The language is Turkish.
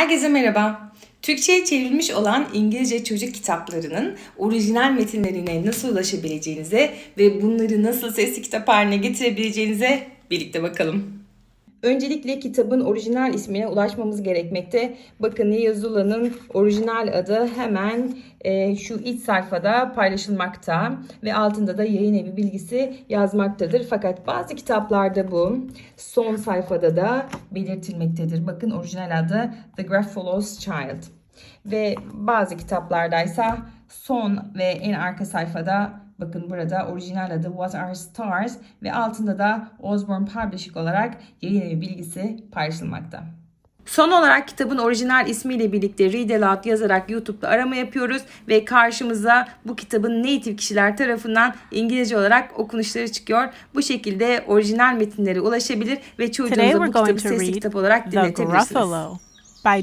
Herkese merhaba. Türkçe'ye çevrilmiş olan İngilizce çocuk kitaplarının orijinal metinlerine nasıl ulaşabileceğinize ve bunları nasıl sesli kitap haline getirebileceğinize birlikte bakalım. Öncelikle kitabın orijinal ismine ulaşmamız gerekmekte. Bakın Yazula'nın orijinal adı hemen e, şu iç sayfada paylaşılmakta ve altında da yayın evi bilgisi yazmaktadır. Fakat bazı kitaplarda bu son sayfada da belirtilmektedir. Bakın orijinal adı The Gruffalo's Child. Ve bazı kitaplardaysa son ve en arka sayfada bakın burada orijinal adı What Are Stars ve altında da Osborne Publishing olarak yayın evi bilgisi paylaşılmakta. Son olarak kitabın orijinal ismiyle birlikte Read Aloud yazarak YouTube'da arama yapıyoruz ve karşımıza bu kitabın native kişiler tarafından İngilizce olarak okunuşları çıkıyor. Bu şekilde orijinal metinlere ulaşabilir ve çocuğunuza bu kitabı sesli kitap olarak dinletebilirsiniz. By